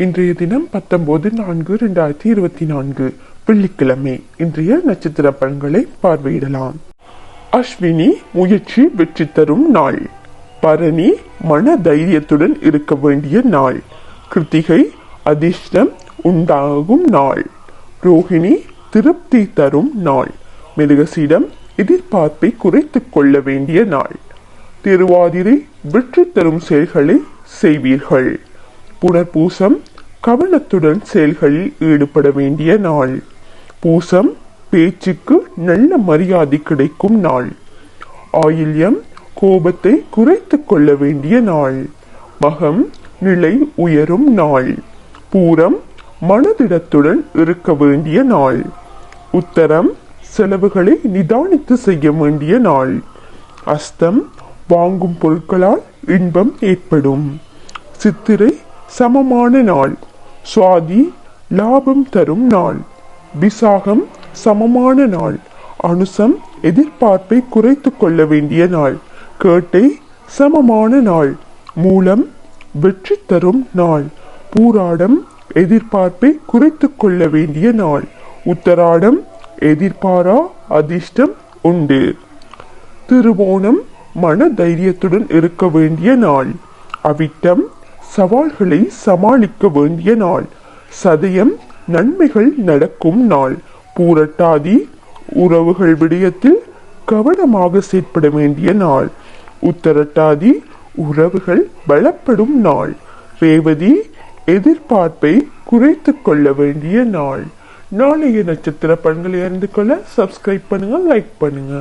இன்றைய தினம் பத்தொன்பது நான்கு ரெண்டாயிரத்தி இருபத்தி நான்கு. வெள்ளிக்கிழமை. இன்றைய நட்சத்திர பலன்களை பார்வையிடலாம். அஸ்வினி முயற்சி வெற்றி தரும் நாள். பரணி மன தைரியத்துடன் இருக்க வேண்டிய நாள். கிருத்திகை அதிர்ஷ்டம் உண்டாகும் நாள். ரோஹிணி திருப்தி தரும் நாள். மிருகசீடம் எதிர்பார்ப்பை குறைத்துக் கொள்ள வேண்டிய நாள். திருவாதிரை வெற்றி தரும் செயல்களை செய்வீர்கள். புனர்பூசம் கவனத்துடன் செயல்களில் ஈடுபட வேண்டிய நாள். பூசம் பேச்சுக்கு நல்ல மரியாதை கிடைக்கும் நாள். ஆயில்யம் கோபத்தை குறைத்து கொள்ள வேண்டிய நாள். மகம் நிலை உயரும் நாள். பூரம் மனதிடத்துடன் இருக்க வேண்டிய நாள். உத்தரம் செலவுகளை நிதானித்து செய்ய வேண்டிய நாள். அஸ்தம் வாங்கும் பொருட்களால் இன்பம் ஏற்படும். சித்திரை சமமான நாள். சுவாதி லாபம் தரும் நாள். விசாகம் சமமான நாள். அனுசம் எதிர்பார்ப்பை குறைத்து கொள்ள வேண்டிய நாள். கேட்டை சமமான நாள். மூலம் வெற்றி தரும் நாள். பூராடம் எதிர்பார்ப்பை குறைத்து கொள்ள வேண்டிய நாள். உத்தராடம் எதிர்பாரா அதிர்ஷ்டம் உண்டு. திருவோணம் மன தைரியத்துடன் இருக்க வேண்டிய நாள். அவிட்டம் சவால்களை சமாளிக்க வேண்டிய நாள். சதயம் நன்மைகள் நடக்கும் நாள். பூரட்டாதி உறவுகள் விடயத்தில் கவனமாக செயற்பட வேண்டிய நாள். உத்தரட்டாதி உறவுகள் பலப்படும் நாள். ரேவதி எதிர்பார்ப்பை குறைத்து கொள்ள வேண்டிய நாள். நாளைய நட்சத்திர பண்களை அறிந்து கொள்ள சப்ஸ்கிரைப் பண்ணுங்க லைக் பண்ணுங்க.